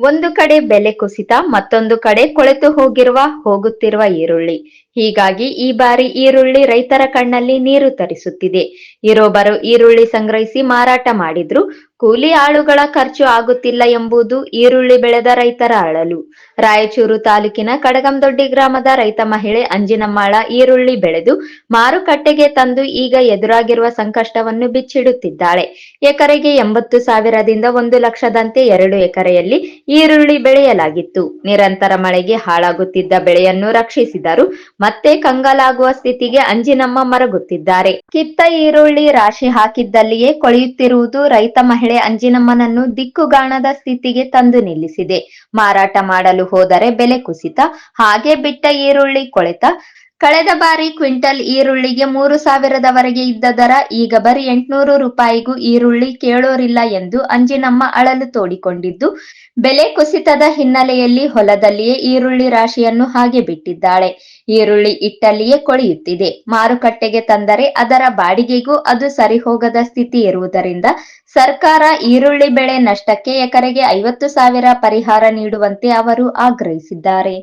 ಒಂದು ಕಡೆ ಬೆಲೆ ಕುಸಿತ, ಮತ್ತೊಂದು ಕಡೆ ಕೊಳೆತು ಹೋಗಿರುವ, ಹೋಗುತ್ತಿರುವ ಈರುಳ್ಳಿ. ಹೀಗಾಗಿ ಈ ಬಾರಿ ಈರುಳ್ಳಿ ರೈತರ ಕಣ್ಣಲ್ಲಿ ನೀರು ತರಿಸುತ್ತಿದೆ. ಇರೋಬರು ಈರುಳ್ಳಿ ಸಂಗ್ರಹಿಸಿ ಮಾರಾಟ ಮಾಡಿದ್ರು. ಕೂಲಿ ಆಳುಗಳ ಖರ್ಚು ಆಗುತ್ತಿಲ್ಲ ಎಂಬುದು ಈರುಳ್ಳಿ ಬೆಳೆದ ರೈತರ ಅಳಲು. ರಾಯಚೂರು ತಾಲೂಕಿನ ಕಡಗಂದೊಡ್ಡಿ ಗ್ರಾಮದ ರೈತ ಮಹಿಳೆ ಅಂಜಿನಮ್ಮಾಳ ಈರುಳ್ಳಿ ಬೆಳೆದು ಮಾರುಕಟ್ಟೆಗೆ ತಂದು ಈಗ ಎದುರಾಗಿರುವ ಸಂಕಷ್ಟವನ್ನು ಬಿಚ್ಚಿಡುತ್ತಿದ್ದಾಳೆ. ಎಕರೆಗೆ ಎಂಬತ್ತು ಸಾವಿರದಿಂದ ಒಂದು ಲಕ್ಷದಂತೆ ಎರಡು ಎಕರೆಯಲ್ಲಿ ಈರುಳ್ಳಿ ಬೆಳೆಯಲಾಗಿತ್ತು. ನಿರಂತರ ಮಳೆಗೆ ಹಾಳಾಗುತ್ತಿದ್ದ ಬೆಳೆಯನ್ನು ರಕ್ಷಿಸಿದರು ಮತ್ತೆ ಕಂಗಾಲಾಗುವ ಸ್ಥಿತಿಗೆ ಅಂಜಿನಮ್ಮ ಮರಗುತ್ತಿದ್ದಾರೆ. ಕಿತ್ತ ಈರುಳ್ಳಿ ರಾಶಿ ಹಾಕಿದ್ದಲ್ಲಿಯೇ ಕೊಳೆಯುತ್ತಿರುವುದು ರೈತ ಮಹಿಳೆ ಅಂಜಿನಮ್ಮನನ್ನು ದಿಕ್ಕುಗಾಣದ ಸ್ಥಿತಿಗೆ ತಂದು ನಿಲ್ಲಿಸಿದೆ. ಮಾರಾಟ ಮಾಡಲು ಹೋದರೆ ಬೆಲೆ ಕುಸಿತ ಹಾಗೆ ಬಿಟ್ಟ ಈರುಳ್ಳಿ ಕೊಳೆತ ಕಳೆದ ಬಾರಿ ಕ್ವಿಂಟಲ್ ಈರುಳ್ಳಿಗೆ ಮೂರು ಸಾವಿರದವರೆಗೆ ಇದ್ದ ದರ ಈಗ ಬರೀ ಎಂಟುನೂರು ರೂಪಾಯಿಗೂ ಈರುಳ್ಳಿ ಕೇಳೋರಿಲ್ಲ ಎಂದು ಅಂಜಿನಮ್ಮ ಅಳಲು ತೋಡಿಕೊಂಡಿದ್ದು, ಬೆಲೆ ಕುಸಿತದ ಹಿನ್ನೆಲೆಯಲ್ಲಿ ಹೊಲದಲ್ಲಿಯೇ ಈರುಳ್ಳಿ ರಾಶಿಯನ್ನು ಹಾಗೆ ಬಿಟ್ಟಿದ್ದಾಳೆ. ಈರುಳ್ಳಿ ಇಟ್ಟಲ್ಲಿಯೇ ಕೊಳೆಯುತ್ತಿದೆ. ಮಾರುಕಟ್ಟೆಗೆ ತಂದರೆ ಅದರ ಬಾಡಿಗೆಗೂ ಅದು ಸರಿ ಹೋಗದ ಸ್ಥಿತಿ ಇರುವುದರಿಂದ ಸರ್ಕಾರ ಈರುಳ್ಳಿ ಬೆಳೆ ನಷ್ಟಕ್ಕೆ ಎಕರೆಗೆ ಐವತ್ತು ಸಾವಿರ ಪರಿಹಾರ ನೀಡುವಂತೆ ಅವರು ಆಗ್ರಹಿಸಿದ್ದಾರೆ.